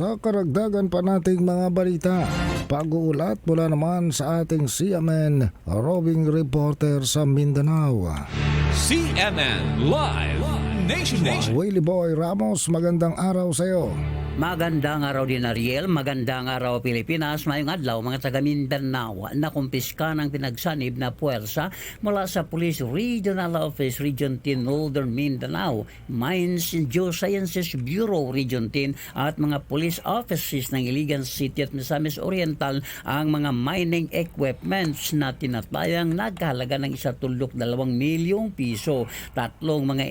Sa karagdagan pa nating mga balita, pag-uulat mula naman sa ating CMN roving reporter sa Mindanao. CNN Live Nationwide. Willie Boy Ramos, magandang araw sa iyo. Magandang araw din Ariel, magandang araw Pilipinas, mayong adlaw mga taga Mindanao na kumpiska ng pinagsanib na puwersa mula sa Police Regional Office Region 10 Northern Mindanao, Mines and Geosciences Bureau Region 10 at mga police offices ng Iligan City at Misamis Oriental ang mga mining equipments na tinatayang nagkahalaga ng isa tulok dalawang milyong piso. Tatlong mga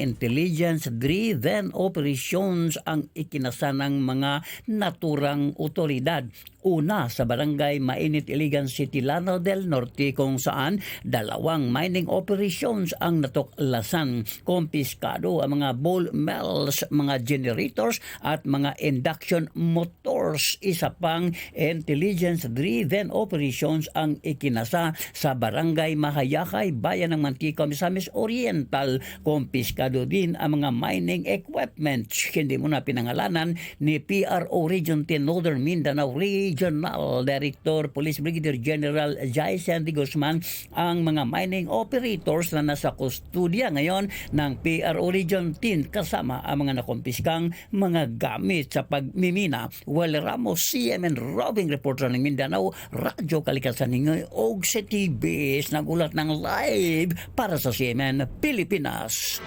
intelligence-driven operations ang ikinasa ng mga naturang otoridad. Una sa barangay Mainit Iligan City, Lanao del Norte kung saan dalawang mining operations ang natuklasan. Kompiskado ang mga ball mills, mga generators at mga induction motors. Isa pang intelligence-driven operations ang ikinasa sa barangay Mahayakay, Bayan ng Mantika, Misamis Oriental. Kompiskado din ang mga mining equipments. Hindi mo na pinangalanan ni PRO Region 10 Northern Mindanao Regional Director Police Brigadier General Jai Sandy Guzman ang mga mining operators na nasa kustudya ngayon ng PRO Region 10 kasama ang mga nakumpiskang mga gamit sa pagmimina. Well, Ramos, CMN Roving Reporter ng Mindanao, Radyo Kalikasan ninyo, og sa TBS, nagulat ng live para sa CMN Pilipinas.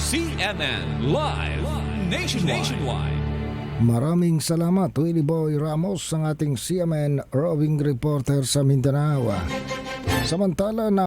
CNN Live Nationwide. Maraming salamat Willie Boy Ramos ang ating CMN roving reporter sa Mindanao. Samantala na